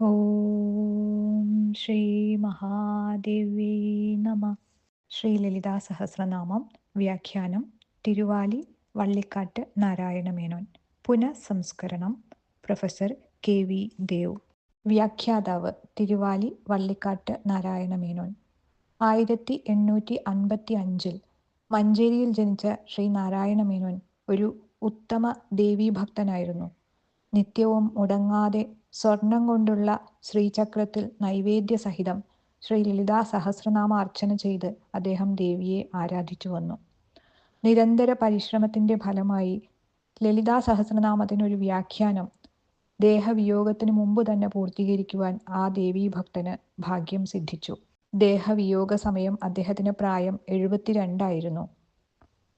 ഓം ശ്രീ മഹാദേവി നമ. ശ്രീ ലളിതാ സഹസ്രനാമം വ്യാഖ്യാനം തിരുവാലി വള്ളിക്കാട്ട് നാരായണമേനോൻ. പുനഃസംസ്കരണം പ്രൊഫസർ കെ വി ദേവ്. വ്യാഖ്യാതാവ് തിരുവാലി വള്ളിക്കാട്ട് നാരായണമേനോൻ. ആയിരത്തി എണ്ണൂറ്റി അൻപത്തി അഞ്ചിൽ മഞ്ചേരിയിൽ ജനിച്ച ശ്രീ നാരായണമേനോൻ ഒരു ഉത്തമ ദേവീഭക്തനായിരുന്നു. നിത്യവും മുടങ്ങാതെ സ്വർണം കൊണ്ടുള്ള ശ്രീചക്രത്തിൽ നൈവേദ്യ സഹിതം ശ്രീ ലളിതാ സഹസ്രനാമ അർച്ചന ചെയ്ത് അദ്ദേഹം ദേവിയെ ആരാധിച്ചു വന്നു. നിരന്തര പരിശ്രമത്തിന്റെ ഫലമായി ലളിതാ സഹസ്രനാമത്തിനൊരു വ്യാഖ്യാനം ദേഹവിയോഗത്തിന് മുമ്പ് തന്നെ പൂർത്തീകരിക്കുവാൻ ആ ദേവീഭക്തന് ഭാഗ്യം സിദ്ധിച്ചു. ദേഹവിയോഗ സമയം അദ്ദേഹത്തിന് പ്രായം എഴുപത്തിരണ്ടായിരുന്നു.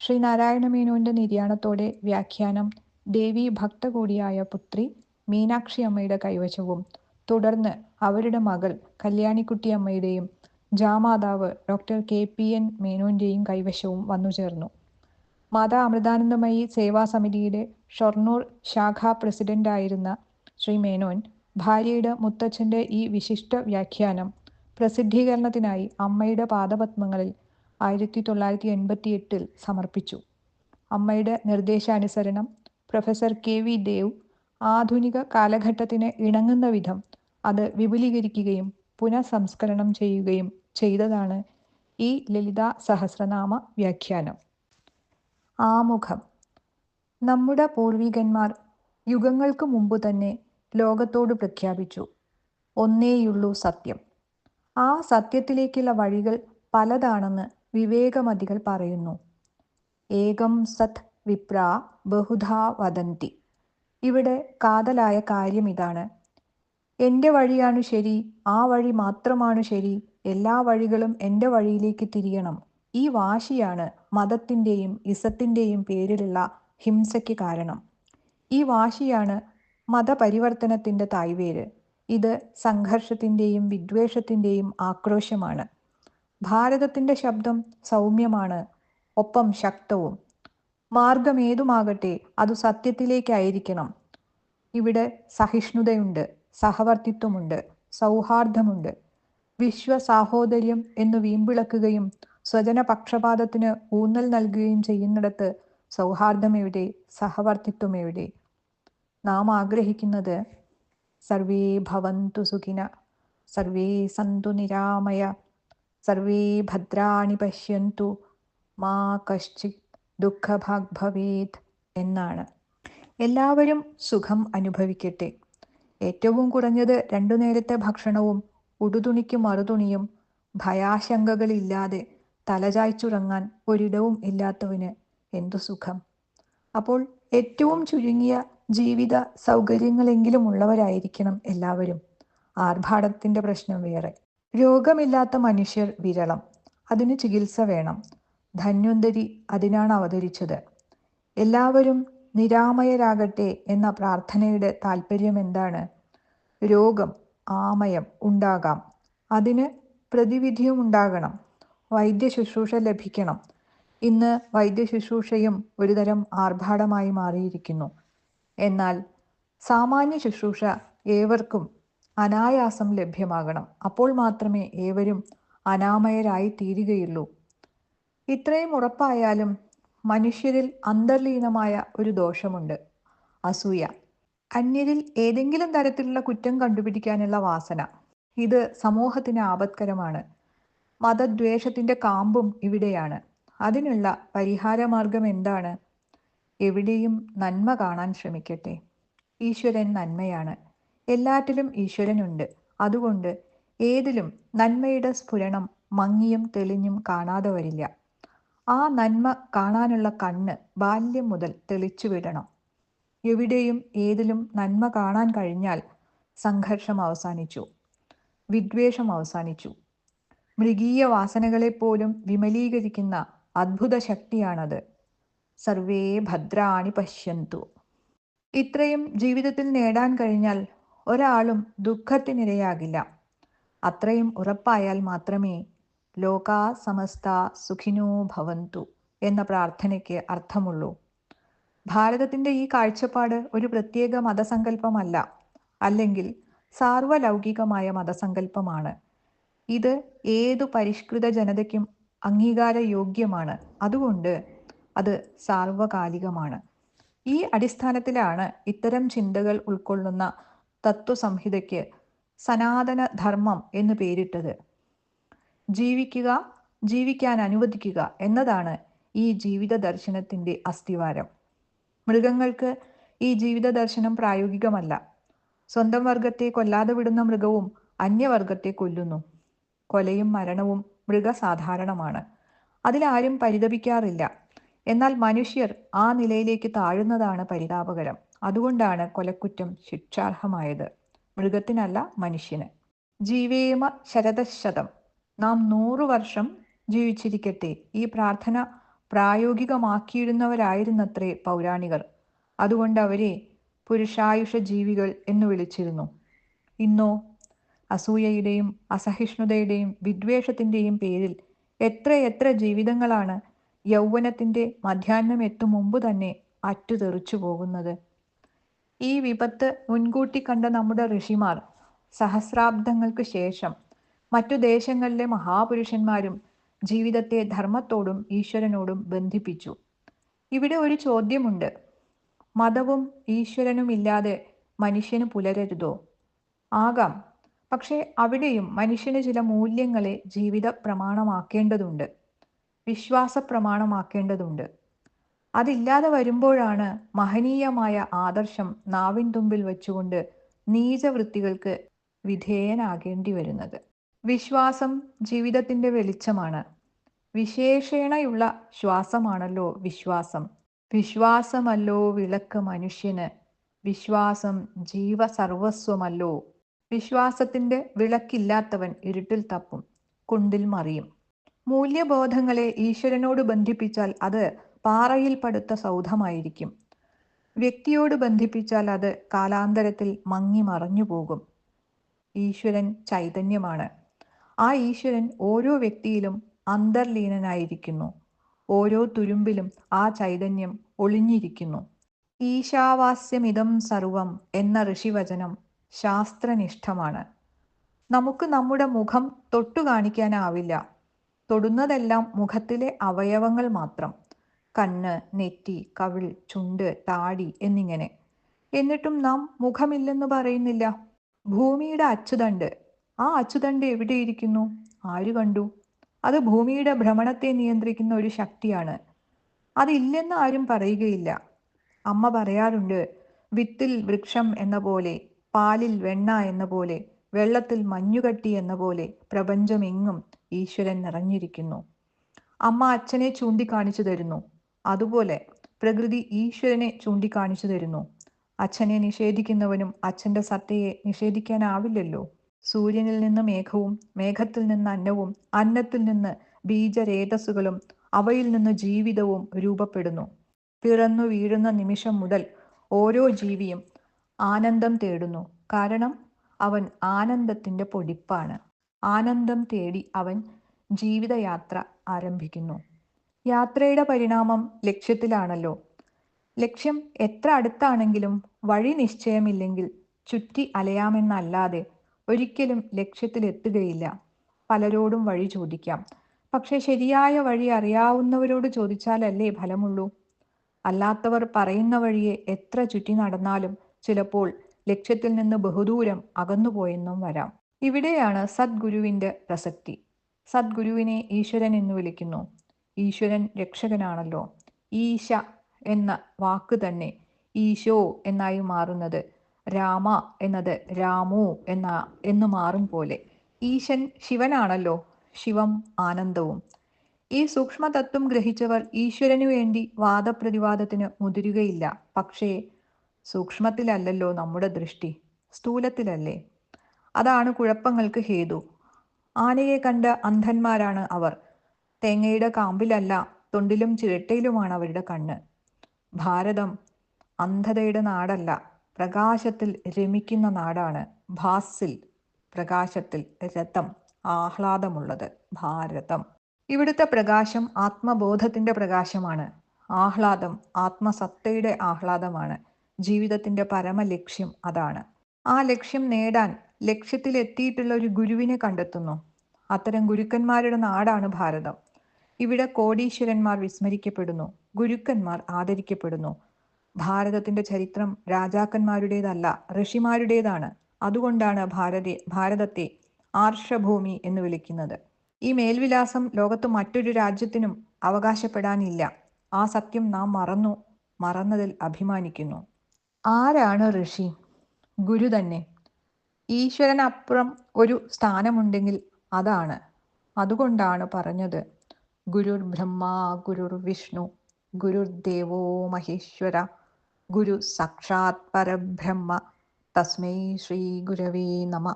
ശ്രീനാരായണ മേനോന്റെ നിര്യാണത്തോടെ വ്യാഖ്യാനം ദേവി ഭക്ത കൂടിയായ പുത്രി മീനാക്ഷി അമ്മയുടെ കൈവശവും. തുടർന്ന് അവരുടെ മകൾ കല്യാണിക്കുട്ടി അമ്മയുടെയും ജാമാതാവ് ഡോക്ടർ കെ പി എൻ മേനോന്റെയും കൈവശവും വന്നു ചേർന്നു. മാതാ അമൃതാനന്ദമയി സേവാ സമിതിയുടെ ഷൊർണൂർ ശാഖാ പ്രസിഡന്റായിരുന്ന ശ്രീ മേനോൻ ഭാര്യയുടെ മുത്തച്ഛന്റെ ഈ വിശിഷ്ട വ്യാഖ്യാനം പ്രസിദ്ധീകരണത്തിനായി അമ്മയുടെ പാദപത്മങ്ങളിൽ ആയിരത്തി തൊള്ളായിരത്തി എൺപത്തി എട്ടിൽ സമർപ്പിച്ചു. അമ്മയുടെ നിർദ്ദേശാനുസരണം പ്രൊഫസർ കെ വി ദേവ് ആധുനിക കാലഘട്ടത്തിന് ഇണങ്ങുന്ന വിധം അത് വിപുലീകരിക്കുകയും പുനഃസംസ്കരണം ചെയ്യുകയും ചെയ്തതാണ് ഈ ലളിത സഹസ്രനാമ വ്യാഖ്യാനം. ആമുഖം. നമ്മുടെ പൂർവികന്മാർ യുഗങ്ങൾക്ക് മുമ്പ് തന്നെ ലോകത്തോട് പ്രഖ്യാപിച്ചു. ഒന്നേയുള്ളൂ സത്യം. ആ സത്യത്തിലേക്കുള്ള വഴികൾ പലതാണെന്ന് വിവേകമതികൾ പറയുന്നു. ഏകം സത് വിപ്ര ബഹുധാ വദന്തി. ഇവിടെ കാതലായ കാര്യം ഇതാണ്. എന്റെ വഴിയാണ് ശരി ആ വഴി മാത്രമാണ് ശരി എല്ലാ വഴികളും എന്റെ വഴിയിലേക്ക് തിരിയണം. ഈ വാശിയാണ് മതത്തിന്റെയും ഇസത്തിന്റെയും പേരിലുള്ള ഹിംസയ്ക്ക് കാരണം. ഈ വാശിയാണ് മതപരിവർത്തനത്തിന്റെ തായ്വേര്. ഇത് സംഘർഷത്തിന്റെയും വിദ്വേഷത്തിന്റെയും ആക്രോശമാണ്. ഭാരതത്തിന്റെ ശബ്ദം സൗമ്യമാണ് ഒപ്പം ശക്തവും. മാർഗം ഏതുമാകട്ടെ അത് സത്യത്തിലേക്കായിരിക്കണം. ഇവിടെ സഹിഷ്ണുതയുണ്ട് സഹവർത്തിത്വമുണ്ട് സൗഹാർദ്ദമുണ്ട്. വിശ്വ സാഹോദര്യം എന്ന് വീമ്പിളക്കുകയും സ്വജന പക്ഷപാതത്തിന് ഊന്നൽ നൽകുകയും ചെയ്യുന്നിടത്ത് സൗഹാർദ്ദം എവിടെ സഹവർത്തിത്വം എവിടെ നാം ആഗ്രഹിക്കുന്നത് സർവേ ഭവന്തു സുഖിന സർവേ സന്തു നിരാമയ സർവേ ഭദ്രാണി പശ്യന്തു മാ കശ്ചിത് ദുഃഖഭാഗ് ഭവേത് എന്നാണ്. എല്ലാവരും സുഖം അനുഭവിക്കട്ടെ. ഏറ്റവും കുറഞ്ഞത് രണ്ടു നേരത്തെ ഭക്ഷണവും ഉടുതുണിക്ക് മറുതുണിയും ഭയാശങ്കകളില്ലാതെ തലചായ്ച്ചുറങ്ങാൻ ഒരിടവും ഇല്ലാത്തവന് എന്തു സുഖം? അപ്പോൾ ഏറ്റവും ചുരുങ്ങിയ ജീവിത സൗകര്യങ്ങളെങ്കിലും ഉള്ളവരായിരിക്കണം എല്ലാവരും. ആർഭാടത്തിന്റെ പ്രശ്നം വേറെ. രോഗമില്ലാത്ത മനുഷ്യർ വിരളം. അതിന് ചികിത്സ വേണം. ധന്വന്തരി അതിനാണ് അവതരിച്ചത്. എല്ലാവരും നിരാമയരാകട്ടെ എന്ന പ്രാർത്ഥനയുടെ താല്പര്യം എന്താണ്? രോഗം ആമയം ഉണ്ടാകാം. അതിന് പ്രതിവിധിയും ഉണ്ടാകണം. വൈദ്യ ശുശ്രൂഷ ലഭിക്കണം. ഇന്ന് വൈദ്യ ശുശ്രൂഷയും ഒരുതരം ആർഭാടമായി മാറിയിരിക്കുന്നു. എന്നാൽ സാമാന്യ ശുശ്രൂഷ ഏവർക്കും അനായാസം ലഭ്യമാകണം. അപ്പോൾ മാത്രമേ ഏവരും അനാമയരായി തീരുകയുള്ളൂ ഇത്രയും ഉറപ്പായാലും മനുഷ്യരിൽ അന്തർലീനമായ ഒരു ദോഷമുണ്ട്. അസൂയ. അന്യരിൽ ഏതെങ്കിലും തരത്തിലുള്ള കുറ്റം കണ്ടുപിടിക്കാനുള്ള വാസന. ഇത് സമൂഹത്തിന് ആപത്കരമാണ്. മതദ്വേഷത്തിന്റെ കാമ്പും ഇവിടെയാണ്. അതിനുള്ള പരിഹാരമാർഗം എന്താണ്? എവിടെയും നന്മ കാണാൻ ശ്രമിക്കട്ടെ. ഈശ്വരൻ നന്മയാണ്. എല്ലാറ്റിലും ഈശ്വരനുണ്ട്. അതുകൊണ്ട് ഏതിലും നന്മയുടെ സ്ഫുരണം മങ്ങിയും തെളിഞ്ഞും കാണാതെ വരില്ല. ആ നന്മ കാണാനുള്ള കണ്ണ് ബാല്യം മുതൽ തെളിച്ചുവിടണം എവിടെയും ഏതിലും നന്മ കാണാൻ കഴിഞ്ഞാൽ സംഘർഷം അവസാനിച്ചു. വിദ്വേഷം അവസാനിച്ചു. മൃഗീയ വാസനകളെപ്പോലും വിമലീകരിക്കുന്ന അത്ഭുത ശക്തിയാണത്. സർവേ ഭദ്രാണി പശ്യന്തു. ഇത്രയും ജീവിതത്തിൽ നേടാൻ കഴിഞ്ഞാൽ ഒരാളും ദുഃഖത്തിനിരയാകില്ല. അത്രയും ഉറപ്പായാൽ മാത്രമേ ലോകാ സമസ്ത സുഖിനോ ഭവന്തു എന്ന പ്രാർത്ഥനയ്ക്ക് അർത്ഥമുള്ളൂ. ഭാരതത്തിന്റെ ഈ കാഴ്ചപ്പാട് ഒരു പ്രത്യേക മതസങ്കല്പമല്ല അല്ലെങ്കിൽ സാർവലൗകികമായ മതസങ്കല്പമാണ്. ഇത് ഏതു പരിഷ്കൃത ജനതയ്ക്കും അംഗീകാരയോഗ്യമാണ്. അതുകൊണ്ട് അത് സാർവകാലികമാണ്. ഈ അടിസ്ഥാനത്തിലാണ് ഇത്തരം ചിന്തകൾ ഉൾക്കൊള്ളുന്ന തത്വസംഹിതയ്ക്ക് സനാതന ധർമ്മം എന്ന് പേരിട്ടത്. ജീവിക്കുക ജീവിക്കാൻ അനുവദിക്കുക എന്നതാണ് ഈ ജീവിത ദർശനത്തിന്റെ അസ്ഥിവാരം. മൃഗങ്ങൾക്ക് ഈ ജീവിത ദർശനം പ്രായോഗികമല്ല. സ്വന്തം വർഗത്തെ കൊല്ലാതെ വിടുന്ന മൃഗവും അന്യവർഗത്തെ കൊല്ലുന്നു. കൊലയും മരണവും മൃഗസാധാരണമാണ്. അതിലാരും പരിതപിക്കാറില്ല. എന്നാൽ മനുഷ്യർ ആ നിലയിലേക്ക് താഴുന്നതാണ് പരിതാപകരം. അതുകൊണ്ടാണ് കൊലക്കുറ്റം ശിക്ഷാർഹമായത്. മൃഗത്തിനല്ല മനുഷ്യന്. ജീവേമ ശരതശതം നാം നൂറു വർഷം ജീവിച്ചിരിക്കട്ടെ. ഈ പ്രാർത്ഥന പ്രായോഗികമാക്കിയിരുന്നവരായിരുന്നത്രേ പൗരാണികർ. അതുകൊണ്ട് അവരെ പുരുഷായുഷ ജീവികൾ എന്ന് വിളിച്ചിരുന്നു. ഇന്നോ അസൂയയുടെയും അസഹിഷ്ണുതയുടെയും വിദ്വേഷത്തിന്റെയും പേരിൽ എത്രയെത്ര ജീവിതങ്ങളാണ് യൗവനത്തിന്റെ മധ്യാഹ്നം എത്തും മുമ്പ് തന്നെ അറ്റുതെറിച്ചു പോകുന്നത്. ഈ വിപത്ത് മുൻകൂട്ടി കണ്ട നമ്മുടെ ഋഷിമാർ സഹസ്രാബ്ദങ്ങൾക്ക് ശേഷം മറ്റു ദേശങ്ങളിലെ മഹാപുരുഷന്മാരും ജീവിതത്തെ ധർമ്മത്തോടും ഈശ്വരനോടും ബന്ധിപ്പിച്ചു. ഇവിടെ ഒരു ചോദ്യമുണ്ട്. മതവും ഈശ്വരനും ഇല്ലാതെ മനുഷ്യന് പുലരരുതോ? ആകാം. പക്ഷേ അവിടെയും മനുഷ്യന് ചില മൂല്യങ്ങളെ ജീവിത പ്രമാണമാക്കേണ്ടതുണ്ട് വിശ്വാസ പ്രമാണമാക്കേണ്ടതുണ്ട് അതില്ലാതെ വരുമ്പോഴാണ് മഹനീയമായ ആദർശം നാവിൻ തുമ്പിൽ വെച്ചുകൊണ്ട് നീചവൃത്തികൾക്ക് വിധേയനാകേണ്ടി വരുന്നത് വിശ്വാസം ജീവിതത്തിന്റെ വെളിച്ചമാണ്. വിശേഷണയുള്ള ശ്വാസമാണല്ലോ വിശ്വാസം. വിശ്വാസമല്ലോ വിളക്ക് മനുഷ്യന്. വിശ്വാസം ജീവസർവസ്വമല്ലോ. വിശ്വാസത്തിന്റെ വിളക്കില്ലാത്തവൻ ഇരുട്ടിൽ തപ്പും കുണ്ടിൽ മറിയും. മൂല്യബോധങ്ങളെ ഈശ്വരനോട് ബന്ധിപ്പിച്ചാൽ അത് പാറയിൽ പടുത്ത സൗധമായിരിക്കും. വ്യക്തിയോട് ബന്ധിപ്പിച്ചാൽ അത് കാലാന്തരത്തിൽ മങ്ങി മറഞ്ഞു പോകും ഈശ്വരൻ ചൈതന്യമാണ്. ആ ഈശ്വരൻ ഓരോ വ്യക്തിയിലും അന്തർലീനനായിരിക്കുന്നു. ഓരോ തുരുമ്പിലും ആ ചൈതന്യം ഒളിഞ്ഞിരിക്കുന്നു. ഈശാവാസ്യമിതം സർവം എന്ന ഋഷിവചനം ശാസ്ത്രനിഷ്ഠമാണ്. നമുക്ക് നമ്മുടെ മുഖം തൊട്ടു കാണിക്കാനാവില്ല. തൊടുന്നതെല്ലാം മുഖത്തിലെ അവയവങ്ങൾ മാത്രം. കണ്ണ് നെറ്റി കവിൾ ചുണ്ട് താടി എന്നിങ്ങനെ. എന്നിട്ടും നാം മുഖമില്ലെന്ന് പറയുന്നില്ല. ഭൂമിയുടെ അച്ചുതണ്ട് ആ അച്ചുതണ്ട് എവിടെയിരിക്കുന്നു ആര് കണ്ടു? അത് ഭൂമിയുടെ ഭ്രമണത്തെ നിയന്ത്രിക്കുന്ന ഒരു ശക്തിയാണ്. അതില്ലെന്ന് ആരും പറയുകയില്ല. അമ്മ പറയാറുണ്ട് വിത്തിൽ വൃക്ഷം എന്ന പോലെ പാലിൽ വെണ്ണ എന്ന പോലെ വെള്ളത്തിൽ മഞ്ഞുകട്ടി എന്ന പോലെ പ്രപഞ്ചമെങ്ങും ഈശ്വരൻ നിറഞ്ഞിരിക്കുന്നു. അമ്മ അച്ഛനെ ചൂണ്ടിക്കാണിച്ചു തരുന്നു. അതുപോലെ പ്രകൃതി ഈശ്വരനെ ചൂണ്ടിക്കാണിച്ചു തരുന്നു. അച്ഛനെ നിഷേധിക്കുന്നവനും അച്ഛന്റെ സത്തയെ നിഷേധിക്കാനാവില്ലല്ലോ. സൂര്യനിൽ നിന്ന് മേഘവും മേഘത്തിൽ നിന്ന് അന്നവും അന്നത്തിൽ നിന്ന് ബീജരേതസ്സുകളും അവയിൽ നിന്ന് ജീവിതവും രൂപപ്പെടുന്നു. പിറന്നു വീഴുന്ന നിമിഷം മുതൽ ഓരോ ജീവിയും ആനന്ദം തേടുന്നു. കാരണം അവൻ ആനന്ദത്തിന്റെ പൊടിപ്പാണ്. ആനന്ദം തേടി അവൻ ജീവിതയാത്ര ആരംഭിക്കുന്നു. യാത്രയുടെ പരിണാമം ലക്ഷ്യത്തിലാണല്ലോ. ലക്ഷ്യം എത്ര അടുത്താണെങ്കിലും വഴി നിശ്ചയമില്ലെങ്കിൽ ചുറ്റി അലയാമെന്നല്ലാതെ ഒരിക്കലും ലക്ഷ്യത്തിലെത്തുകയില്ല. പലരോടും വഴി ചോദിക്കാം. പക്ഷെ ശരിയായ വഴി അറിയാവുന്നവരോട് ചോദിച്ചാലല്ലേ ഫലമുള്ളൂ? അല്ലാത്തവർ പറയുന്ന വഴിയെ എത്ര ചുറ്റി നടന്നാലും ചിലപ്പോൾ ലക്ഷ്യത്തിൽ നിന്ന് ബഹുദൂരം അകന്നുപോയെന്നും വരാം. ഇവിടെയാണ് സദ്ഗുരുവിന്റെ പ്രസക്തി. സദ്ഗുരുവിനെ ഈശ്വരൻ എന്ന് വിളിക്കുന്നു. ഈശ്വരൻ രക്ഷകനാണല്ലോ. ഈശ എന്ന വാക്ക് തന്നെ ഈശോ എന്നായി മാറുന്നത് രാമ എന്നത് രാമു എന്ന എന്ന് മാറും പോലെ. ഈശൻ ശിവനാണല്ലോ ശിവം ആനന്ദവും. ഈ സൂക്ഷ്മതത്വം ഗ്രഹിച്ചവർ ഈശ്വരനു വേണ്ടി വാദപ്രതിവാദത്തിന് മുതിരുകയില്ല. പക്ഷേ സൂക്ഷ്മത്തിലല്ലല്ലോ നമ്മുടെ ദൃഷ്ടി സ്ഥൂലത്തിലല്ലേ? അതാണ് കുഴപ്പങ്ങൾക്ക് ഹേതു. ആനയെ കണ്ട അന്ധന്മാരാണ് അവർ. തേങ്ങയുടെ കാമ്പിലല്ല തൊണ്ടിലും ചിരട്ടയിലുമാണ് അവരുടെ കണ്ണ്. ഭാരതം അന്ധതയുടെ നാടല്ല. പ്രകാശത്തിൽ രമിക്കുന്ന നാടാണ് ഭാസിൽ. പ്രകാശത്തിൽ രഥം. ആഹ്ലാദമുള്ളത് ഭാരതം. ഇവിടുത്തെ പ്രകാശം ആത്മബോധത്തിന്റെ പ്രകാശമാണ്. ആഹ്ലാദം ആത്മസത്തയുടെ ആഹ്ലാദമാണ്. ജീവിതത്തിന്റെ പരമ ലക്ഷ്യം അതാണ്. ആ ലക്ഷ്യം നേടാൻ ലക്ഷ്യത്തിലെത്തിയിട്ടുള്ള ഒരു ഗുരുവിനെ കണ്ടെത്തുന്നു. അത്തരം ഗുരുക്കന്മാരുടെ നാടാണ് ഭാരതം. ഇവിടെ കോടീശ്വരന്മാർ വിസ്മരിക്കപ്പെടുന്നു. ഗുരുക്കന്മാർ ആദരിക്കപ്പെടുന്നു. ഭാരതത്തിന്റെ ചരിത്രം രാജാക്കന്മാരുടേതല്ല ഋഷിമാരുടേതാണ്. അതുകൊണ്ടാണ് ഭാരതി ഭാരതത്തെ ആർഷഭൂമി എന്ന് വിളിക്കുന്നത്. ഈ മേൽവിലാസം ലോകത്ത് മറ്റൊരു രാജ്യത്തിനും അവകാശപ്പെടാനില്ല. ആ സത്യം നാം മറന്നു മറന്നതിൽ അഭിമാനിക്കുന്നു. ആരാണ് ഋഷി? ഗുരു തന്നെ. ഈശ്വരനപ്പുറം ഒരു സ്ഥാനമുണ്ടെങ്കിൽ അതാണ്. അതുകൊണ്ടാണ് പറഞ്ഞത്. ഗുരുർ ബ്രഹ്മ ഗുരുർ വിഷ്ണു ഗുരുർ ദേവോ മഹേശ്വര. ഗുരു സാക്ഷാത് പരബ്രഹ്മ. തസ്മൈ ശ്രീ ഗുരവേ നമ.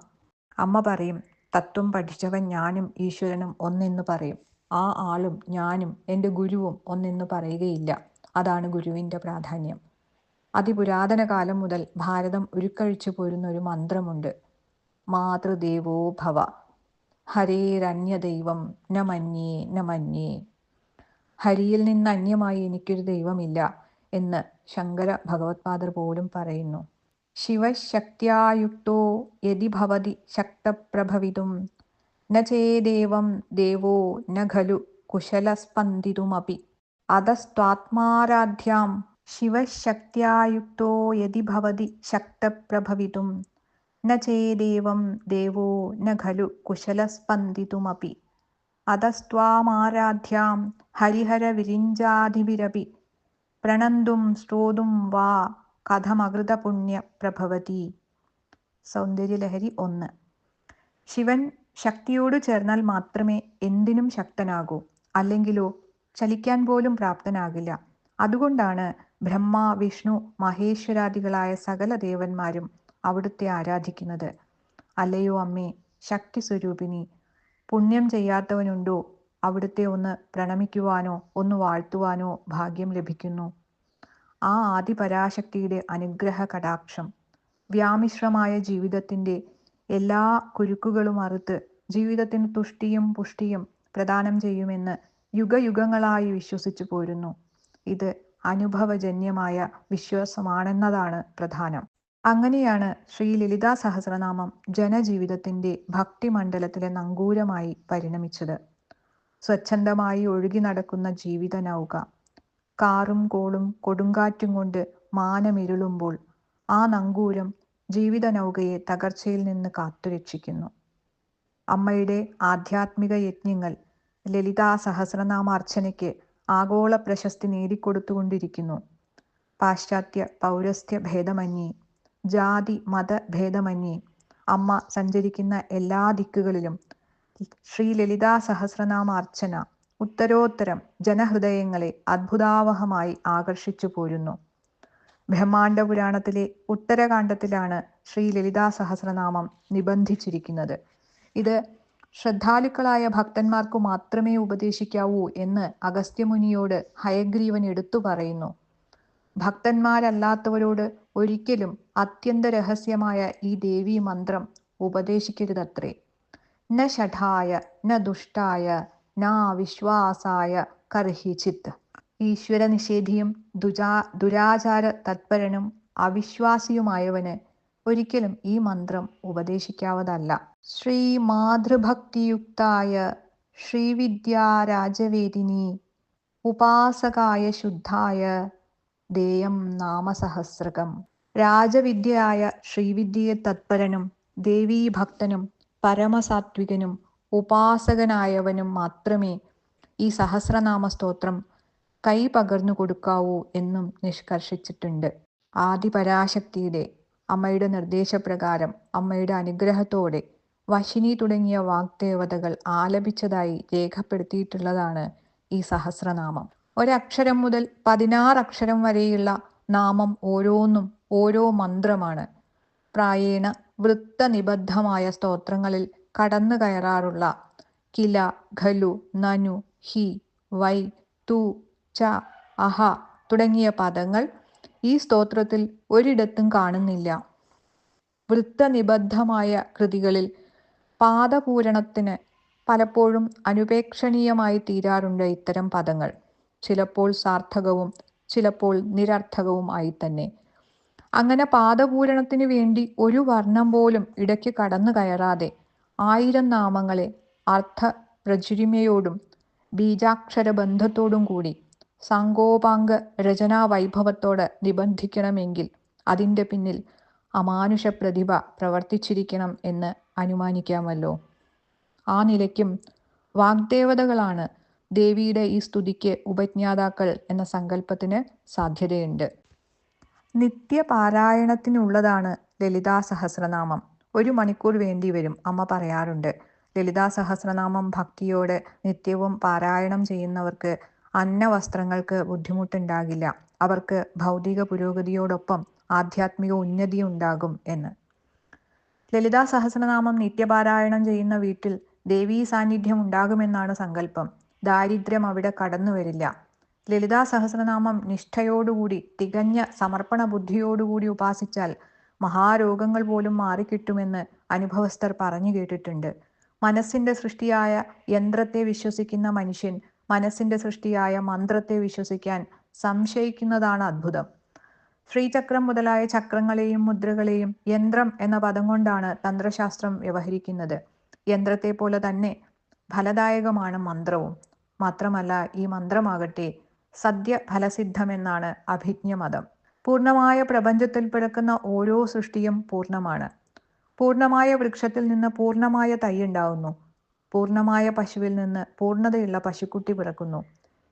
അമ്മ പറയും തത്വം പഠിച്ചവൻ ഞാനും ഈശ്വരനും ഒന്നെന്ന് പറയും. ആ ആളും ഞാനും എന്റെ ഗുരുവും ഒന്നെന്ന് പറയുകയില്ല. അതാണ് ഗുരുവിന്റെ പ്രാധാന്യം. അതിപുരാതന കാലം മുതൽ ഭാരതം ഉരുക്കഴിച്ചു പോരുന്ന ഒരു മന്ത്രമുണ്ട്. മാതൃദേവോ ഭവ. ഹരേരന്യദൈവം ന മന്യേ ന മന്യേ ഹരിയിൽ നിന്ന് അന്യമായി എനിക്കൊരു ദൈവമില്ല. എന്ന് ശങ്കര ഭഗവത്പാദർ പോലും പറയുന്നു ശിവശക്തിയായുക്തോ യതി ഭവതി ശക്തപ്രഭവിതും ന ചേദേവം ദേവോ ന ഖലു കുശലസ്പന്ദിതുമപി അധസ്ത്വാത്മാരാധ്യാം ശിവശക്തിയായുക്തോ യതി ഭവതി ശക്തപ്രഭവിതും ന ചേദേവം ദേവോ ന ഖലു കുശലസ്പന്ദിതുമപി അധസ്ത്വാമാരാധ്യാം ഹരിഹരവിരിഞ്ചാധിപിരപി പ്രണന്തും സ്തോതും വാ കഥമകൃതപുണ്യ പ്രഭവതി സൗന്ദര്യലഹരി ഒന്ന്. ശിവൻ ശക്തിയോട് ചേർന്നാൽ മാത്രമേ എന്തിനും ശക്തനാകൂ അല്ലെങ്കിലോ ചലിക്കാൻ പോലും പ്രാപ്തനാകില്ല. അതുകൊണ്ടാണ് ബ്രഹ്മ വിഷ്ണു മഹേശ്വരാദികളായ സകല ദേവന്മാരും അവിടുത്തെ ആരാധിക്കുന്നത്. അല്ലയോ അമ്മേ ശക്തി സ്വരൂപിണി പുണ്യം ചെയ്യാത്തവനുണ്ടോ അവിടുത്തെ ഒന്ന് പ്രണമിക്കുവാനോ ഒന്ന് വാഴ്ത്തുവാനോ ഭാഗ്യം ലഭിക്കുന്നു. ആ ആദിപരാശക്തിയുടെ അനുഗ്രഹ കടാക്ഷം വ്യാമിശ്രമായ ജീവിതത്തിന്റെ എല്ലാ കുരുക്കുകളും അറുത്ത് ജീവിതത്തിന് തുഷ്ടിയും പുഷ്ടിയും പ്രദാനം ചെയ്യുമെന്ന് യുഗയുഗങ്ങളായി വിശ്വസിച്ചു പോരുന്നു. ഇത് അനുഭവജന്യമായ വിശ്വാസമാണെന്നതാണ് പ്രധാനം. അങ്ങനെയാണ് ശ്രീ ലളിതാ സഹസ്രനാമം ജനജീവിതത്തിന്റെ ഭക്തിമണ്ഡലത്തിലെ നങ്കൂരമായി പരിണമിച്ചത്. സ്വച്ഛന്തമായി ഒഴുകി നടക്കുന്ന ജീവിത നൗക കാറും കോളും കൊടുങ്കാറ്റും കൊണ്ട് മാനമിരുളുമ്പോൾ ആ നങ്കൂരം ജീവിത നൗകയെ തകർച്ചയിൽ നിന്ന് കാത്തുരക്ഷിക്കുന്നു. അമ്മയുടെ ആധ്യാത്മിക യജ്ഞങ്ങൾ ലളിതാ സഹസ്രനാമാർച്ചനയ്ക്ക് ആഗോള പ്രശസ്തി നേടിക്കൊടുത്തുകൊണ്ടിരിക്കുന്നു. പാശ്ചാത്യ പൗരസ്ത്യ ഭേദമന്യേ ജാതി മത ഭേദമന്യേ അമ്മ സഞ്ചരിക്കുന്ന എല്ലാ ദിക്കുകളിലും ശ്രീ ലളിതാ സഹസ്രനാമാർച്ചന ഉത്തരോത്തരം ജനഹൃദയങ്ങളെ അത്ഭുതാവഹമായി ആകർഷിച്ചു പോരുന്നു. ബ്രഹ്മാണ്ഡ പുരാണത്തിലെ ഉത്തരകാണ്ഡത്തിലാണ് ശ്രീ ലളിതാ സഹസ്രനാമം നിബന്ധിച്ചിരിക്കുന്നത്. ഇത് ശ്രദ്ധാലുക്കളായ ഭക്തന്മാർക്കു മാത്രമേ ഉപദേശിക്കാവൂ എന്ന് അഗസ്ത്യമുനിയോട് ഹയഗ്രീവൻ എടുത്തു പറയുന്നു. ഭക്തന്മാരല്ലാത്തവരോട് ഒരിക്കലും അത്യന്ത രഹസ്യമായ ഈ ദേവീ മന്ത്രം ഉപദേശിക്കരുതത്രേ. ന ഷഠായ ന ദുഷ്ടായ നാ വിശ്വാസായ കർഹിച്ചിത്ത് ഈശ്വര നിഷേധിയും ദുജാ ദുരാചാര തത്പരനും അവിശ്വാസിയുമായവന് ഒരിക്കലും ഈ മന്ത്രം ഉപദേശിക്കാവതല്ല. ശ്രീ മാതൃഭക്തിയുക്തായ ശ്രീവിദ്യാരാജവേദിനി ഉപാസകായ ശുദ്ധായ ദേയം നാമസഹസ്രകം. രാജവിദ്യയായ ശ്രീവിദ്യയെ തത്പരനും ദേവീഭക്തനും പരമസാത്വികനും ഉപാസകനായവനും മാത്രമേ ഈ സഹസ്രനാമ സ്തോത്രം കൈ പകർന്നു കൊടുക്കാവൂ എന്നും നിഷ്കർഷിച്ചിട്ടുണ്ട്. ആദിപരാശക്തിയുടെ അമ്മയുടെ നിർദ്ദേശപ്രകാരം അമ്മയുടെ അനുഗ്രഹത്തോടെ വശിനി തുടങ്ങിയ വാഗ്ദേവതകൾ ആലപിച്ചതായി രേഖപ്പെടുത്തിയിട്ടുള്ളതാണ് ഈ സഹസ്രനാമം. ഒരക്ഷരം മുതൽ പതിനാറ് അക്ഷരം വരെയുള്ള നാമം ഓരോന്നും ഓരോ മന്ത്രമാണ്. പ്രായേണ വൃത്തനിബദ്ധമായ സ്തോത്രങ്ങളിൽ കടന്നു കയറാറുള്ള കില ഖലു നനു ഹി വൈ തു ച അഹ തുടങ്ങിയ പദങ്ങൾ ഈ സ്തോത്രത്തിൽ ഒരിടത്തും കാണുന്നില്ല. വൃത്തനിബദ്ധമായ കൃതികളിൽ പാദപൂരണത്തിന് പലപ്പോഴും അനുപേക്ഷണീയമായി തീരാറുണ്ട് ഇത്തരം പദങ്ങൾ. ചിലപ്പോൾ സാർത്ഥകവും ചിലപ്പോൾ നിരർത്ഥകവും ആയി തന്നെ. അങ്ങനെ പാദപൂരണത്തിനു വേണ്ടി ഒരു വർണം പോലും ഇടയ്ക്ക് കടന്നു കയറാതെ ആയിരം നാമങ്ങളെ അർത്ഥ പ്രചുരിമയോടും ബീജാക്ഷര ബന്ധത്തോടും കൂടി സംഗോപാംഗ രചനാ വൈഭവത്തോടെ നിബന്ധിക്കണമെങ്കിൽ അതിന്റെ പിന്നിൽ അമാനുഷ പ്രതിഭ പ്രവർത്തിച്ചിരിക്കണം എന്ന് അനുമാനിക്കാമല്ലോ. ആ നിലയ്ക്കും വാഗ്ദേവതകളാണ് ദേവിയുടെ ഈ സ്തുതിക്ക് ഉപജ്ഞാതാക്കൾ എന്ന സങ്കല്പത്തിന് സാധ്യതയുണ്ട്. നിത്യപാരായണത്തിനുള്ളതാണ് ലളിതാ സഹസ്രനാമം ഒരു മണിക്കൂർ വേണ്ടി വരും അമ്മ പറയാറുണ്ട്. ലളിതാ സഹസ്രനാമം ഭക്തിയോടെ നിത്യവും പാരായണം ചെയ്യുന്നവർക്ക് അന്നവസ്ത്രങ്ങൾക്ക് ബുദ്ധിമുട്ടുണ്ടാകില്ല. അവർക്ക് ഭൗതിക പുരോഗതിയോടൊപ്പം ആധ്യാത്മിക ഉന്നതി ഉണ്ടാകും എന്ന്. ലളിതാ സഹസ്രനാമം നിത്യപാരായണം ചെയ്യുന്ന വീട്ടിൽ ദേവീ സാന്നിധ്യം ഉണ്ടാകുമെന്നാണ് സങ്കല്പം. ദാരിദ്ര്യം അവിടെ കടന്നു വരില്ല ലളിതാ സഹസ്രനാമം നിഷ്ഠയോടുകൂടി തികഞ്ഞ സമർപ്പണ ബുദ്ധിയോടുകൂടി ഉപാസിച്ചാൽ മഹാരോഗങ്ങൾ പോലും മാറിക്കിട്ടുമെന്ന് അനുഭവസ്ഥർ പറഞ്ഞു കേട്ടിട്ടുണ്ട്. മനസ്സിന്റെ സൃഷ്ടിയായ യന്ത്രത്തെ വിശ്വസിക്കുന്ന മനുഷ്യൻ മനസ്സിന്റെ സൃഷ്ടിയായ മന്ത്രത്തെ വിശ്വസിക്കാൻ സംശയിക്കുന്നതാണ് അത്ഭുതം. ശ്രീചക്രം മുതലായ ചക്രങ്ങളെയും മുദ്രകളെയും യന്ത്രം എന്ന പദം കൊണ്ടാണ് തന്ത്രശാസ്ത്രം വ്യവഹരിക്കുന്നത്. യന്ത്രത്തെ പോലെ തന്നെ ഫലദായകമാണ് മന്ത്രവും. മാത്രമല്ല ഈ മന്ത്രമാകട്ടെ സദ്യ ഫലസിദ്ധമെന്നാണ് അഭിജ്ഞമതം. പൂർണമായ പ്രപഞ്ചത്തിൽ പിറക്കുന്ന ഓരോ സൃഷ്ടിയും പൂർണമാണ് പൂർണമായ വൃക്ഷത്തിൽ നിന്ന് പൂർണമായ തൈ ഉണ്ടാവുന്നു പൂർണമായ പശുവിൽ നിന്ന് പൂർണതയുള്ള പശുക്കുട്ടി പിറക്കുന്നു.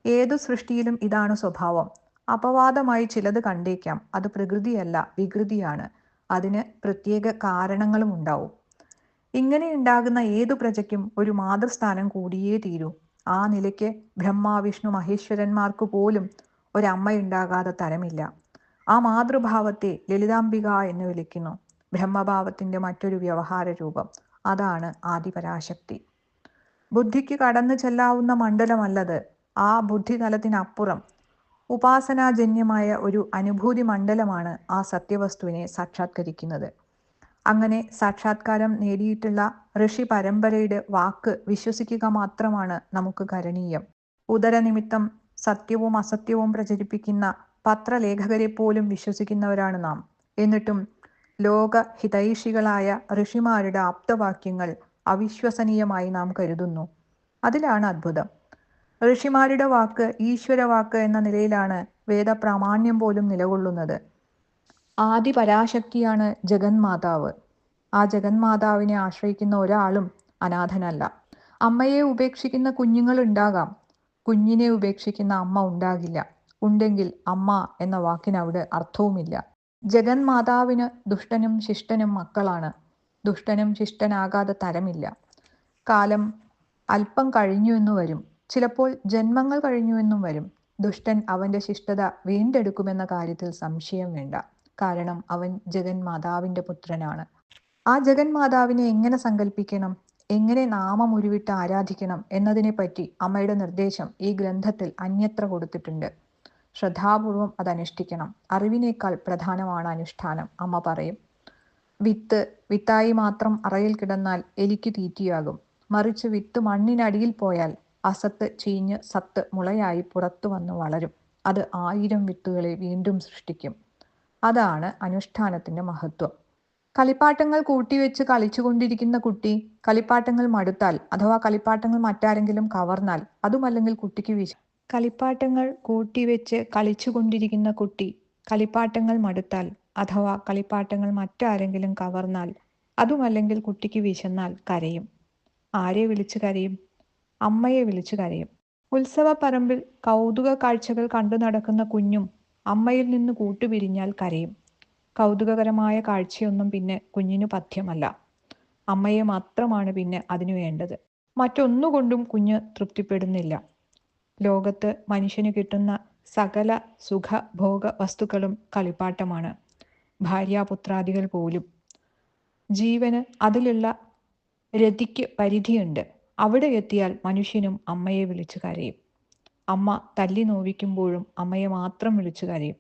ഏതു സൃഷ്ടിയിലും ഇതാണ് സ്വഭാവം. അപവാദമായി ചിലത് കണ്ടേക്കാം. അത് പ്രകൃതിയല്ല വികൃതിയാണ്. അതിന് പ്രത്യേക കാരണങ്ങളും ഉണ്ടാവും ഇങ്ങനെ ഉണ്ടാകുന്ന ഏതു പ്രജയ്ക്കും ഒരു മാതൃസ്ഥാനം കൂടിയേ തീരൂ. ആ നിലയ്ക്ക് ബ്രഹ്മ വിഷ്ണു മഹേശ്വരന്മാർക്ക് പോലും ഒരമ്മയുണ്ടാകാതെ തരമില്ല. ആ മാതൃഭാവത്തെ ലളിതാംബിക എന്ന് വിളിക്കുന്നു. ബ്രഹ്മഭാവത്തിന്റെ മറ്റൊരു വ്യവഹാര രൂപം അതാണ് ആദിപരാശക്തി. ബുദ്ധിക്ക് കടന്നു ചെല്ലാവുന്ന മണ്ഡലമല്ലത്. ആ ബുദ്ധിതലത്തിനപ്പുറം ഉപാസനാജന്യമായ ഒരു അനുഭൂതി മണ്ഡലമാണ് ആ സത്യവസ്തുവിനെ സാക്ഷാത്കരിക്കുന്നത്. അങ്ങനെ സാക്ഷാത്കാരം നേടിയിട്ടുള്ള ഋഷി പരമ്പരയുടെ വാക്ക് വിശ്വസിക്കുക മാത്രമാണ് നമുക്ക് കരണീയം. ഉദരനിമിത്തം സത്യവും അസത്യവും പ്രചരിപ്പിക്കുന്ന പത്രലേഖകരെ പോലും വിശ്വസിക്കുന്നവരാണ് നാം. എന്നിട്ടും ലോക ഹിതൈഷികളായ ഋഷിമാരുടെ ആപ്തവാക്യങ്ങൾ അവിശ്വസനീയമായി നാം കരുതുന്നു. അതിലാണ് അത്ഭുതം. ഋഷിമാരുടെ വാക്ക് ഈശ്വരവാക്ക് എന്ന നിലയിലാണ് വേദപ്രാമാണ്യം പോലും നിലകൊള്ളുന്നത്. ആദി പരാശക്തിയാണ് ജഗന്മാതാവ്. ആ ജഗന്മാതാവിനെ ആശ്രയിക്കുന്ന ഒരാളും അനാഥനല്ല. അമ്മയെ ഉപേക്ഷിക്കുന്ന കുഞ്ഞുങ്ങൾ ഉണ്ടാകാം. കുഞ്ഞിനെ ഉപേക്ഷിക്കുന്ന അമ്മ ഉണ്ടാകില്ല. ഉണ്ടെങ്കിൽ അമ്മ എന്ന വാക്കിനവിടെ അർത്ഥവുമില്ല. ജഗന്മാതാവിന് ദുഷ്ടനും ശിഷ്ടനും മക്കളാണ്. ദുഷ്ടനും ശിഷ്ടനാകാതെ തരമില്ല. കാലം അല്പം കഴിഞ്ഞു എന്ന് വരും. ചിലപ്പോൾ ജന്മങ്ങൾ കഴിഞ്ഞു എന്നും വരും. ദുഷ്ടൻ അവന്റെ ശിഷ്ടത വീണ്ടെടുക്കുമെന്ന കാര്യത്തിൽ സംശയം വേണ്ട. കാരണം അവൻ ജഗന്മാതാവിന്റെ പുത്രനാണ്. ആ ജഗന്മാതാവിനെ എങ്ങനെ സങ്കല്പിക്കണം എങ്ങനെ നാമം ഉരുവിട്ട് ആരാധിക്കണം എന്നതിനെ പറ്റി അമ്മയുടെ നിർദ്ദേശം ഈ ഗ്രന്ഥത്തിൽ അന്യത്ര കൊടുത്തിട്ടുണ്ട്. ശ്രദ്ധാപൂർവം അത് അനുഷ്ഠിക്കണം. അറിവിനേക്കാൾ പ്രധാനമാണ് അനുഷ്ഠാനം അമ്മ പറയും. വിത്ത് വിത്തായി മാത്രം അറയിൽ കിടന്നാൽ എലിക്ക് തീറ്റിയാകും. മറിച്ച് വിത്ത് മണ്ണിനടിയിൽ പോയാൽ അസത്ത് ചീഞ്ഞ് സത്ത് മുളയായി പുറത്തു വന്ന് വളരും. അത് ആയിരം വിത്തുകളെ വീണ്ടും സൃഷ്ടിക്കും. അതാണ് അനുഷ്ഠാനത്തിന്റെ മഹത്വം. കളിപ്പാട്ടങ്ങൾ കൂട്ടിവെച്ച് കളിച്ചുകൊണ്ടിരിക്കുന്ന കുട്ടി കളിപ്പാട്ടങ്ങൾ മടുത്താൽ അഥവാ കളിപ്പാട്ടങ്ങൾ മറ്റാരെങ്കിലും കവർന്നാൽ അതുമല്ലെങ്കിൽ കുട്ടിക്ക് വിശ കളിപ്പാട്ടങ്ങൾ കൂട്ടിവെച്ച് കളിച്ചുകൊണ്ടിരിക്കുന്ന കുട്ടി കളിപ്പാട്ടങ്ങൾ മടുത്താൽ അഥവാ കളിപ്പാട്ടങ്ങൾ മറ്റാരെങ്കിലും കവർന്നാൽ അതുമല്ലെങ്കിൽ കുട്ടിക്ക് വിശന്നാൽ കരയും. ആരെ വിളിച്ചു കരയും? അമ്മയെ വിളിച്ചു കരയും. ഉത്സവ പറമ്പിൽ കൗതുക കാഴ്ചകൾ കണ്ടു നടക്കുന്ന കുഞ്ഞും അമ്മയിൽ നിന്ന് കൂട്ടുപിരിഞ്ഞാൽ കരയും. കൗതുകകരമായ കാഴ്ചയൊന്നും പിന്നെ കുഞ്ഞിനു പഥ്യമല്ല. അമ്മയെ മാത്രമാണ് പിന്നെ അതിനു വേണ്ടത്. മറ്റൊന്നുകൊണ്ടും കുഞ്ഞ് തൃപ്തിപ്പെടുന്നില്ല. ലോകത്ത് മനുഷ്യന് കിട്ടുന്ന സകല സുഖ ഭോഗ വസ്തുക്കളും കളിപ്പാട്ടമാണ് ഭാര്യാപുത്രാദികൾ പോലും. ജീവന് അതിലുള്ള രതിക്ക് പരിധിയുണ്ട്. അവിടെ എത്തിയാൽ മനുഷ്യനും അമ്മയെ വിളിച്ചു കരയും. അമ്മ തല്ലി നോവിക്കുമ്പോഴും അമ്മയെ മാത്രം വിളിച്ചു കരയും.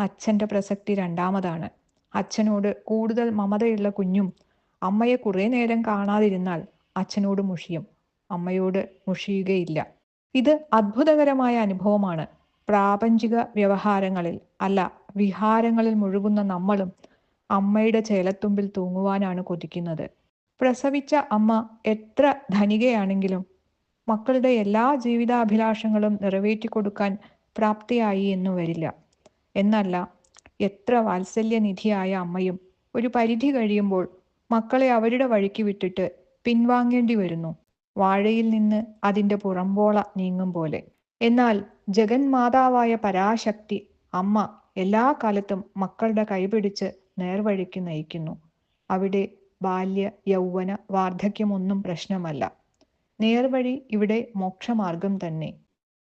അച്ഛന്റെ പ്രസക്തി രണ്ടാമതാണ്. അച്ഛനോട് കൂടുതൽ മമതയുള്ള കുഞ്ഞും അമ്മയെ കുറേ നേരം കാണാതിരുന്നാൽ അച്ഛനോട് മുഷിയും. അമ്മയോട് മുഷിയുകയില്ല. ഇത് അത്ഭുതകരമായ അനുഭവമാണ്. പ്രാപഞ്ചിക വ്യവഹാരങ്ങളിൽ അല്ല വിഹാരങ്ങളിൽ മുഴുകുന്ന നമ്മളും അമ്മയുടെ ചേലത്തുമ്പിൽ തൂങ്ങുവാനാണ് കൊതിക്കുന്നത്. പ്രസവിച്ച അമ്മ എത്ര ധനികയാണെങ്കിലും മക്കളുടെ എല്ലാ ജീവിതാഭിലാഷങ്ങളും നിറവേറ്റിക്കൊടുക്കാൻ പ്രാപ്തിയായി എന്നു വരില്ല. എന്നല്ല എത്ര വാത്സല്യനിധിയായ അമ്മയും ഒരു പരിധി കഴിയുമ്പോൾ മക്കളെ അവരുടെ വഴിക്ക് വിട്ടിട്ട് പിൻവാങ്ങേണ്ടി വരുന്നു. വാഴയിൽ നിന്ന് അതിന്റെ പുറമ്പോള നീങ്ങും പോലെ. എന്നാൽ ജഗന്മാതാവായ പരാശക്തി അമ്മ എല്ലാ കാലത്തും മക്കളുടെ കൈപിടിച്ച് നേർവഴിക്ക് നയിക്കുന്നു. അവിടെ ബാല്യ യൗവന വാർദ്ധക്യമൊന്നും പ്രശ്നമല്ല. നേർവഴി ഇവിടെ മോക്ഷമാർഗം തന്നെ.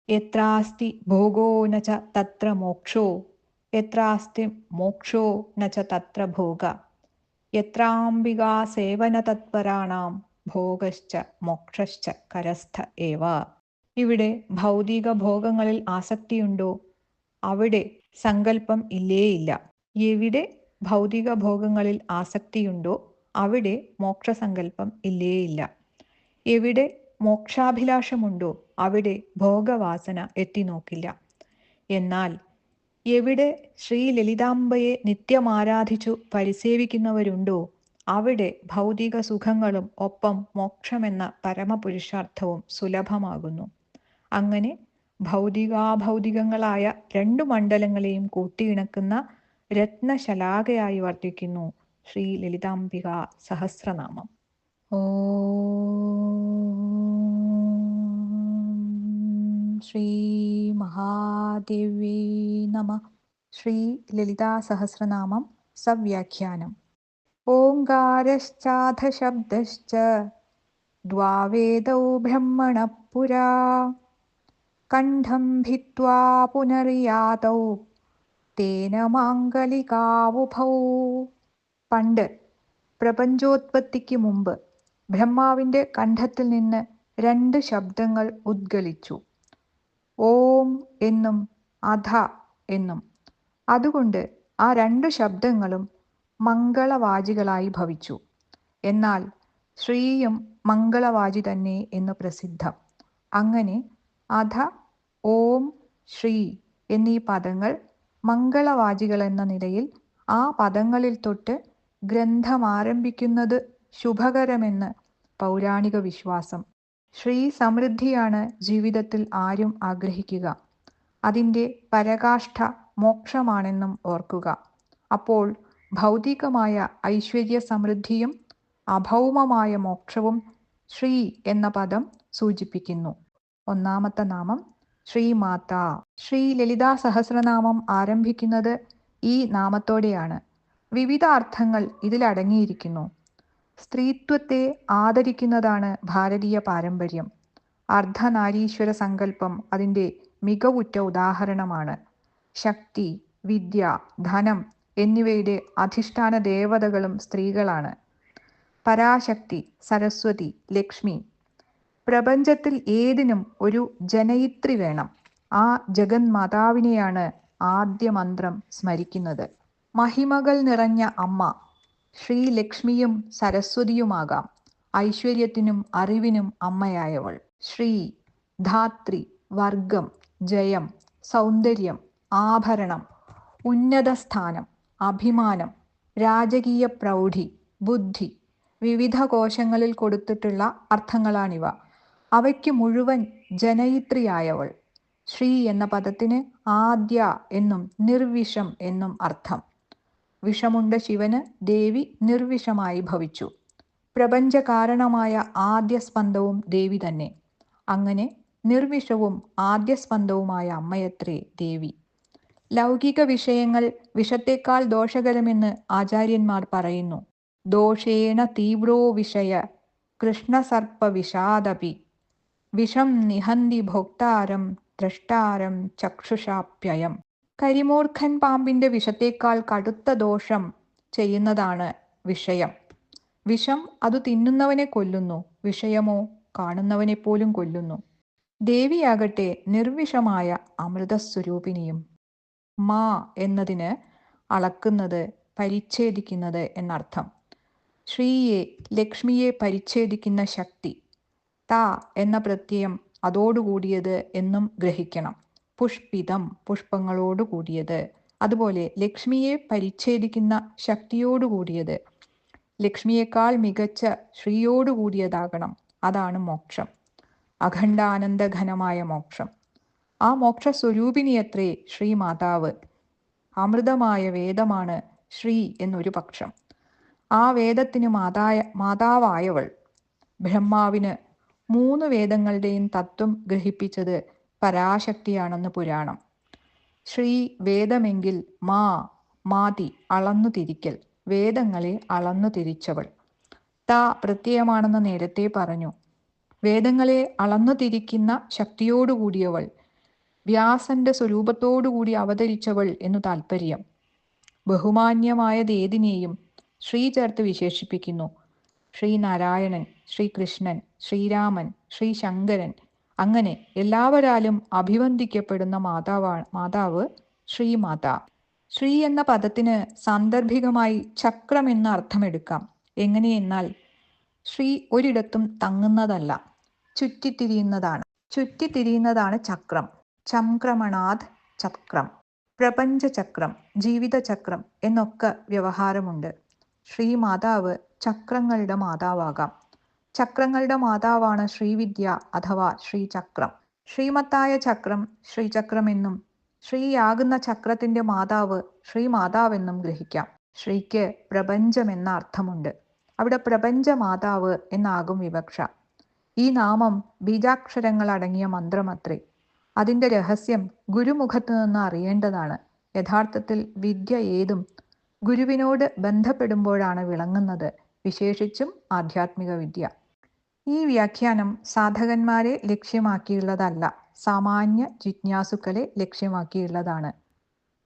എത്രാസ്തി ഭോഗോ നച്ച തത്ര മോക്ഷോ? എത്രാസ്തി മോക്ഷോ നച്ച തത്ര ഭോഗ? എത്രാംബികാ സേവന തത്പരാണാം ഭോഗശ്ച മോക്ഷശ്ച കരസ്ഥ ഏവ? ഇവിടെ ഭൗതിക ഭോഗങ്ങളിൽ ആസക്തിയുണ്ടോ? അവിടെ സങ്കല്പം ഇല്ലേയില്ല. എവിടെ ഭൗതിക ഭോഗങ്ങളിൽ ആസക്തിയുണ്ടോ? അവിടെ മോക്ഷസങ്കല്പം ഇല്ലേയില്ല. എവിടെ മോക്ഷാഭിലാഷമുണ്ടോ? അവിടെ ഭോഗവാസന എത്തിനോക്കില്ല. എന്നാൽ എവിടെ ശ്രീ ലളിതാംബയെ നിത്യമാരാധിച്ചു പരിസേവിക്കുന്നവരുണ്ടോ അവിടെ ഭൗതിക സുഖങ്ങളും ഒപ്പം മോക്ഷമെന്ന പരമപുരുഷാർത്ഥവും സുലഭമാകുന്നു. അങ്ങനെ ഭൗതികാഭൗതികങ്ങളായ രണ്ടു മണ്ഡലങ്ങളെയും കൂട്ടിയിണക്കുന്ന രത്നശലാകയായി വർദ്ധിക്കുന്നു ശ്രീ ലളിതാംബിക സഹസ്രനാമം. ഓ ശ്രീ മഹാദേവി നമ. ശ്രീ ലളിതാ സഹസ്രനാമം സവ്യാഖ്യാനം. ഓങ്കാരശ്ചാധശബ്ദശ്ച ദ്വാവേദൗ ബ്രഹ്മണ പുരാ കണ്ഠം ഭിത്വാ പുനറിയാതൗ തേന മാംഗലികാവുഭൗ. പണ്ട് പ്രപഞ്ചോത്പത്തിക്ക് മുമ്പ് ബ്രഹ്മാവിന്റെ കണ്ഠത്തിൽ നിന്ന് രണ്ട് ശബ്ദങ്ങൾ ഉദ്ഗലിച്ചു. ഓം എന്നും അധ എന്നും. അതുകൊണ്ട് ആ രണ്ട് ശബ്ദങ്ങളും മംഗളവാചികളായി ഭവിച്ചു. എന്നാൽ ശ്രീയും മംഗളവാചി തന്നെ എന്ന് പ്രസിദ്ധം. അങ്ങനെ അധ ഓം ശ്രീ എന്നീ പദങ്ങൾ മംഗളവാചികൾ എന്ന നിലയിൽ ആ പദങ്ങളിൽ തൊട്ട് ഗ്രന്ഥം ആരംഭിക്കുന്നത് ശുഭകരമെന്ന് പൗരാണിക വിശ്വാസം ശ്രീ സമൃദ്ധിയാണ് ജീവിതത്തിൽ ആരും ആഗ്രഹിക്കുക. അതിന്റെ പരകാഷ്ഠ മോക്ഷമാണെന്നും ഓർക്കുക. അപ്പോൾ ഭൗതികമായ ഐശ്വര്യ സമൃദ്ധിയും അഭൗമമായ മോക്ഷവും ശ്രീ എന്ന പദം സൂചിപ്പിക്കുന്നു. ഒന്നാമത്തെ നാമം ശ്രീമാത. ശ്രീ ലളിതാ സഹസ്രനാമം ആരംഭിക്കുന്നത് ഈ നാമത്തോടെയാണ്. വിവിധ അർത്ഥങ്ങൾ ഇതിലടങ്ങിയിരിക്കുന്നു. സ്ത്രീത്വത്തെ ആദരിക്കുന്നതാണ് ഭാരതീയ പാരമ്പര്യം. അർദ്ധനാരീശ്വര സങ്കല്പം അതിന്റെ മികവുറ്റ ഉദാഹരണമാണ്. ശക്തി വിദ്യ ധനം എന്നിവയുടെ അധിഷ്ഠാന ദേവതകളും സ്ത്രീകളാണ്. പരാശക്തി സരസ്വതി ലക്ഷ്മി. പ്രപഞ്ചത്തിൽ ഏതിനും ഒരു ജനയിത്രി വേണം. ആ ജഗന്മാതാവിനെയാണ് ആദ്യ മന്ത്രം സ്മരിക്കുന്നത്. മഹിമകൾ നിറഞ്ഞ അമ്മ. ശ്രീലക്ഷ്മിയും സരസ്വതിയുമാകാം. ഐശ്വര്യത്തിനും അറിവിനും അമ്മയായവൾ. ശ്രീ ധാത്രി വർഗം ജയം സൗന്ദര്യം ആഭരണം ഉന്നത സ്ഥാനം അഭിമാനം രാജകീയ പ്രൗഢി ബുദ്ധി വിവിധ കോശങ്ങളിൽ കൊടുത്തിട്ടുള്ള അർത്ഥങ്ങളാണിവ. അവയ്ക്ക് മുഴുവൻ ജനയിത്രിയായവൾ. ശ്രീ എന്ന പദത്തിന് ആദ്യ എന്നും നിർവിഷം എന്നും അർത്ഥം. വിഷമുണ്ട ശിവന് ദേവി നിർവിഷമായി ഭവിച്ചു. പ്രപഞ്ചകാരണമായ ആദ്യ സ്പന്ദവും ദേവി തന്നെ. അങ്ങനെ നിർവിഷവും ആദ്യ സ്പന്ദവുമായ അമ്മയത്രേ ദേവി. ലൗകിക വിഷയങ്ങൾ വിഷത്തേക്കാൾ ദോഷകരമെന്ന് ആചാര്യന്മാർ പറയുന്നു. ദോഷേണ തീവ്രോ വിഷയ കൃഷ്ണസർപ്പ വിഷാദപി വിഷം നിഹന്തി ഭോക്താരം ദ്രഷ്ടാരം ചക്ഷുഷാപ്യയം. കരിമൂർഖൻ പാമ്പിന്റെ വിഷത്തേക്കാൾ കടുത്ത ദോഷം ചെയ്യുന്നതാണ് വിഷയം. വിഷം അത് തിന്നുന്നവനെ കൊല്ലുന്നു. വിഷയമോ കാണുന്നവനെ പോലും കൊല്ലുന്നു. ദേവിയാകട്ടെ നിർവിഷമായ അമൃതസ്വരൂപിണിയും മാ എന്നതിന് അളക്കുന്നത് പരിച്ഛേദിക്കുന്നത് എന്നർത്ഥം. ശ്രീയെ ലക്ഷ്മിയെ പരിച്ഛേദിക്കുന്ന ശക്തി ത എന്ന പ്രത്യയം അതോടുകൂടിയത് എന്നും ഗ്രഹിക്കണം. പുഷ്പിതം പുഷ്പങ്ങളോട് കൂടിയത്. അതുപോലെ ലക്ഷ്മിയെ പരിച്ഛേദിക്കുന്ന ശക്തിയോടുകൂടിയത് ലക്ഷ്മിയേക്കാൾ മികച്ച ശ്രീയോടുകൂടിയതാകണം അതാണ് മോക്ഷം. അഖണ്ഡാനന്ദഘനമായ മോക്ഷം. ആ മോക്ഷ സ്വരൂപിണിയത്രേ ശ്രീ മാതാവ് അമൃതമായ വേദമാണ് ശ്രീ എന്നൊരു പക്ഷം. ആ വേദത്തിന് മാതായ മാതാവായവൾ. ബ്രഹ്മാവിന് മൂന്ന് വേദങ്ങളുടെയും തത്വം ഗ്രഹിപ്പിച്ചത് പരാശക്തിയാണെന്ന് പുരാണം. ശ്രീ വേദമെങ്കിൽ മാ മാതി അളന്നു തിരിക്കൽ വേദങ്ങളെ അളന്നു തിരിച്ചവൾ. ത പ്രത്യയമാണെന്ന് നേരത്തെ പറഞ്ഞു. വേദങ്ങളെ അളന്നു തിരിക്കുന്ന ശക്തിയോടുകൂടിയവൾ വ്യാസന്റെ സ്വരൂപത്തോടുകൂടി അവതരിച്ചവൾ എന്നു താൽപ്പര്യം ബഹുമാന്യമായതേതിനെയും ശ്രീ ചേർത്ത് വിശേഷിപ്പിക്കുന്നു. ശ്രീനാരായണൻ ശ്രീകൃഷ്ണൻ ശ്രീരാമൻ ശ്രീ ശങ്കരൻ അങ്ങനെ എല്ലാവരാലും അഭിവന്ദിക്കപ്പെടുന്ന മാതാവാണ് മാതാവ് ശ്രീമാത. ശ്രീ എന്ന പദത്തിന് സാന്ദർഭികമായി ചക്രം എന്ന അർത്ഥമെടുക്കാം. എങ്ങനെയെന്നാൽ ശ്രീ ഒരിടത്തും തങ്ങുന്നതല്ല ചുറ്റിത്തിരിയുന്നതാണ്. ചുറ്റിത്തിരിയുന്നതാണ് ചക്രം. ചംക്രമണാത് ചക്രം. പ്രപഞ്ചചക്രം ജീവിതചക്രം എന്നൊക്കെ വ്യവഹാരമുണ്ട്. ശ്രീ മാതാവ് ചക്രങ്ങളുടെ മാതാവാകാം. ചക്രങ്ങളുടെ മാതാവാണ് ശ്രീവിദ്യ അഥവാ ശ്രീചക്രം. ശ്രീമത്തായ ചക്രം ശ്രീചക്രം എന്നും ശ്രീയാകുന്ന ചക്രത്തിന്റെ മാതാവ് ശ്രീമാതാവെന്നും ഗ്രഹിക്കാം. ശ്രീക്ക് പ്രപഞ്ചം എന്ന അർത്ഥമുണ്ട്. അവിടെ പ്രപഞ്ച മാതാവ് എന്നാകും വിവക്ഷ. ഈ നാമം ബീജാക്ഷരങ്ങൾ അടങ്ങിയ മന്ത്രമത്രേ. അതിന്റെ രഹസ്യം ഗുരുമുഖത്ത് നിന്ന് അറിയേണ്ടതാണ്. യഥാർത്ഥത്തിൽ വിദ്യ ഏതും ഗുരുവിനോട് ബന്ധപ്പെടുമ്പോഴാണ് വിളങ്ങുന്നത്. വിശേഷിച്ചും ആധ്യാത്മിക വിദ്യ. ഈ വ്യാഖ്യാനം സാധകന്മാരെ ലക്ഷ്യമാക്കിയുള്ളതല്ല സാമാന്യ ജിജ്ഞാസുക്കളെ ലക്ഷ്യമാക്കിയുള്ളതാണ്.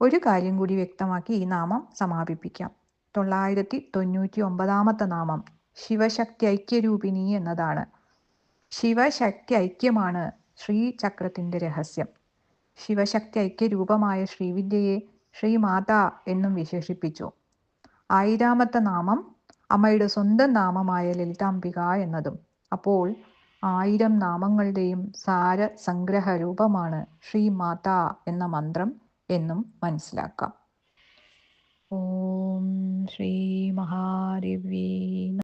ഒരു കാര്യം കൂടി വ്യക്തമാക്കി ഈ നാമം സമാപിപ്പിക്കാം. തൊള്ളായിരത്തി തൊണ്ണൂറ്റി ഒമ്പതാമത്തെ നാമം ശിവശക്തി ഐക്യരൂപിണി എന്നതാണ്. ശിവശക്തി ഐക്യമാണ് ശ്രീചക്രത്തിന്റെ രഹസ്യം. ശിവശക്തി ഐക്യരൂപമായ ശ്രീവിദ്യയെ ശ്രീമാത എന്നും വിശേഷിപ്പിച്ചു. ആയിരാമത്തെ നാമം അമ്മയുടെ സ്വന്തം നാമമായ ലളിതാംബിക എന്നതും അപ്പോൾ ആയിരം നാമങ്ങളുടെയും സാര സംഗ്രഹ രൂപമാണ് ശ്രീ മാതാ എന്ന മന്ത്രം എന്നും മനസ്സിലാക്കാം. ഓം ശ്രീ മഹാദേവ്യേ